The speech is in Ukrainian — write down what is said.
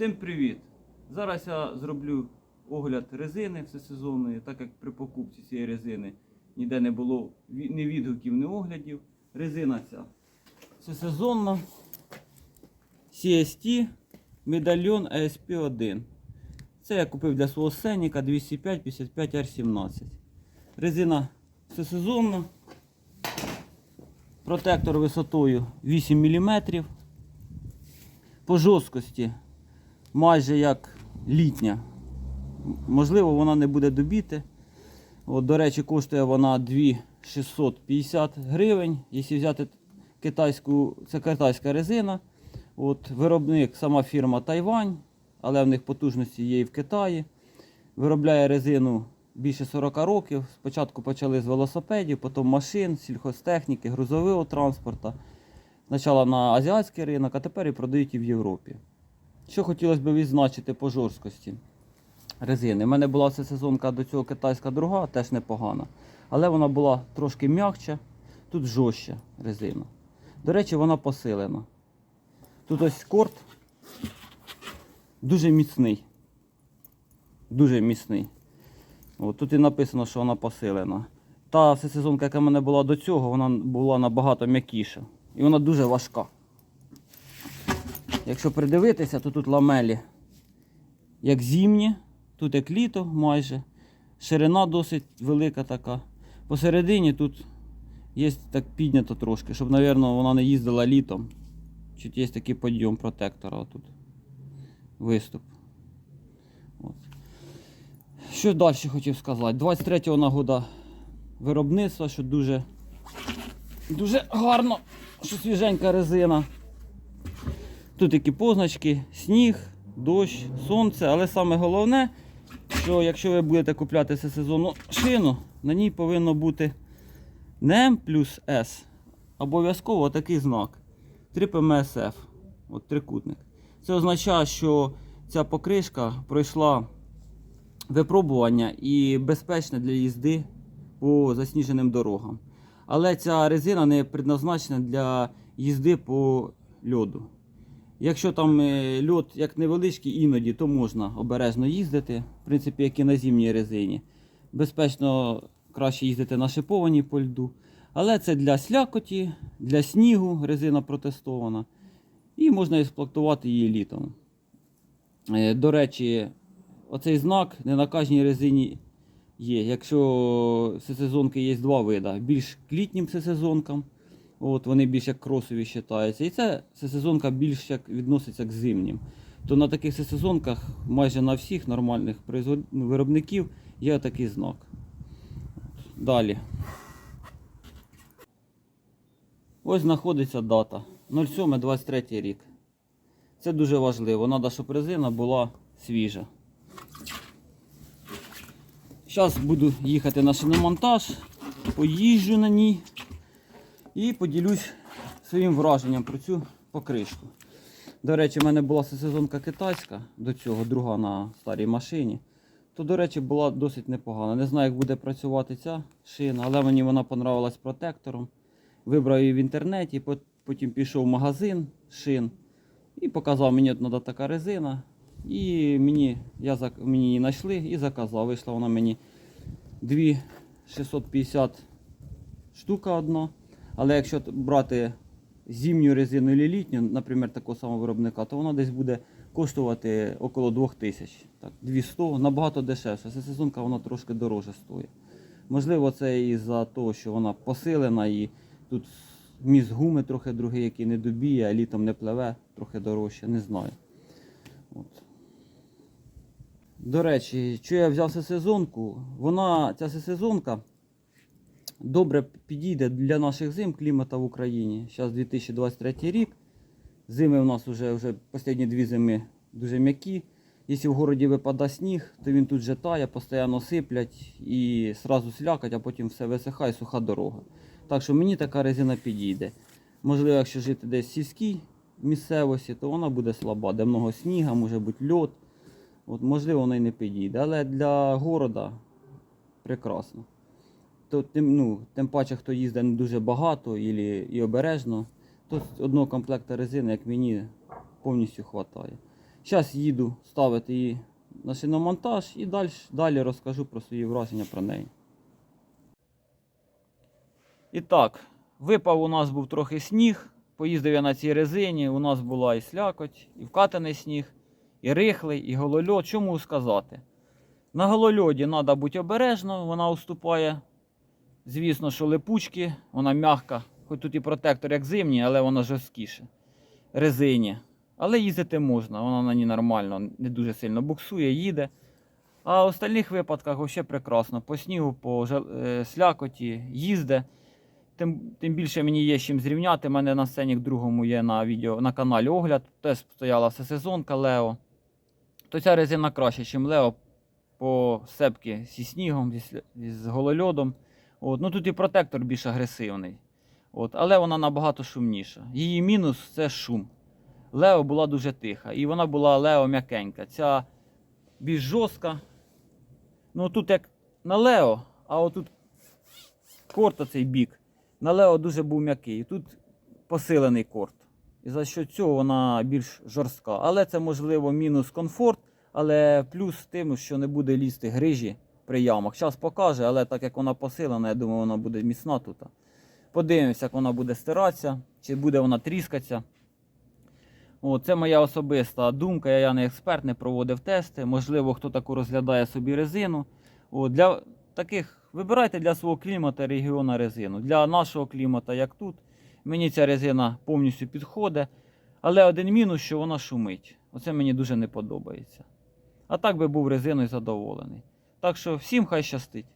Всім привіт! Зараз я зроблю огляд резини всесезонної, так як при покупці цієї резини ніде не було ні відгуків, ні оглядів. Резина ця всесезонна CST медальйон ASP1. Це я купив для свого сценіка 205 55 R17. Резина всесезонна. Протектор висотою 8 мм. По жорсткості майже як літня. Можливо, вона не буде добіти. От, до речі, коштує вона 2650 гривень. Якщо взяти китайську, це китайська резина. От, виробник сама фірма Тайвань, але в них потужності є і в Китаї. Виробляє резину більше 40 років. Спочатку почали з велосипедів, потім машин, сільхозтехніки, грузового транспорту. Спочатку на азіатський ринок, а тепер і продають і в Європі. Що хотілося б відзначити по жорсткості резини. У мене була ця сезонка до цього китайська друга, теж непогана. Але вона була трошки м'якча, тут жорстча резина. До речі, вона посилена. Тут ось корт дуже міцний. Дуже міцний. От, тут і написано, що вона посилена. Та всесезонка, яка в мене була до цього, вона була набагато м'якіша. І вона дуже важка. Якщо придивитися, то тут ламелі як зимні, тут як літо майже. Ширина досить велика така. Посередині тут є так піднято трошки, щоб, мабуть, вона не їздила літом. Чуть є такий подйом протектора отут. Виступ. От. Що далі хотів сказати? 23-го нагода виробництва, що дуже, дуже гарно, що свіженька резина. Тут такі позначки, сніг, дощ, сонце, але саме головне, що якщо ви будете купляти сезонну шину, на ній повинно бути не М плюс С, обов'язково такий знак 3ПМСФ, от трикутник. Це означає, що ця покришка пройшла випробування і безпечна для їзди по засніженим дорогам. Але ця резина не предназначена для їзди по льоду. Якщо там е, льод як невеличкий, іноді, то можна обережно їздити, в принципі, як і на зимній резині. Безпечно краще їздити на шипованій по льду. Але це для слякоті, для снігу резина протестована. І можна експлуатувати її літом. Е, До речі, оцей знак не на кожній резині є. Якщо всесезонки є два види. Більш к літнім всесезонкам, от, вони більш як кросові вважаються. І це всесезонка більш як відноситься к зимнім. То на таких всесезонках майже на всіх нормальних виробників є такий знак. Далі. Ось знаходиться дата 07-23 рік. Це дуже важливо. Треба, щоб резина була свіжа. Зараз буду їхати на шиномонтаж, поїжджу на ній і поділюсь своїм враженням про цю покришку. До речі, в мене була сезонка китайська до цього, друга на старій машині. То, до речі, була досить непогана. Не знаю, як буде працювати ця шина, але мені вона понравилась протектором. Вибрав її в інтернеті, потім пішов в магазин шин і показав, мені треба така резина. І мені, я, мені її знайшли і заказав. Вийшла вона мені 2650 штука одна. Але якщо брати зимню резину і літню, наприклад, такого самого виробника, то вона десь буде коштувати около 2000. Так, 200, набагато дешевше. Ця сезонка вона трошки дороже стоїть. Можливо, це із-за того, що вона посилена і тут міст гуми трохи другий, який не добіє, а літом не пливе, трохи дорожче, не знаю. От. До речі, що я взяв сезонку, вона, ця сезонка добре підійде для наших зим клімата в Україні. Зараз 2023 рік. Зими у нас вже, вже останні дві зими дуже м'які. Якщо в городі випадає сніг, то він тут же тає, постійно сиплять і сразу слякать, а потім все висихає, суха дорога. Так що мені така резина підійде. Можливо, якщо жити десь в сільській місцевості, то вона буде слаба, де много сніга, може бути льод. От, можливо, вона і не підійде. Але для города прекрасно. То тим, ну, тим паче, хто їздить не дуже багато і, і обережно, то одного комплекта резини, як мені, повністю вистачає. Зараз їду ставити її на шиномонтаж і далі, далі розкажу про свої враження про неї. І так, випав у нас був трохи сніг. Поїздив я на цій резині. У нас була і слякоть, і вкатаний сніг, і рихлий, і голольот. Чому сказати? На голольоді треба бути обережно, вона уступає. Звісно, що липучки, вона м'яка, хоч тут і протектор як зимній, але вона жорсткіше. Резині. Але їздити можна, вона на ній нормально, не дуже сильно буксує, їде. А в остальних випадках взагалі прекрасно. По снігу, по е, слякоті їзде. Тим, тим більше мені є чим зрівняти. У мене на сцені в другому є на відео на каналі огляд. Теж стояла всесезонка Лео. То ця резина краще, ніж Лео по сепки зі снігом, зі, з голольодом. От. Ну тут і протектор більш агресивний. От. Але вона набагато шумніша. Її мінус це шум. Лео була дуже тиха. І вона була Лео м'якенька. Ця більш жорстка. Ну тут як на Лео, а отут корт оцей бік. На Лео дуже був м'який. Тут посилений корт. І за що цього вона більш жорстка. Але це можливо мінус комфорт, але плюс тим, що не буде лізти грижі при ямах. Зараз покаже, але так як вона посилена, я думаю, вона буде міцна тут. Подивимося, як вона буде стиратися, чи буде вона тріскатися. Це моя особиста думка. Я не експерт, не проводив тести. Можливо, хто таку розглядає собі резину. О, для таких вибирайте для свого клімата регіону резину. Для нашого клімата, як тут, мені ця резина повністю підходить. Але один мінус, що вона шумить. Оце мені дуже не подобається. А так би був резиною задоволений. Так що всім хай щастить.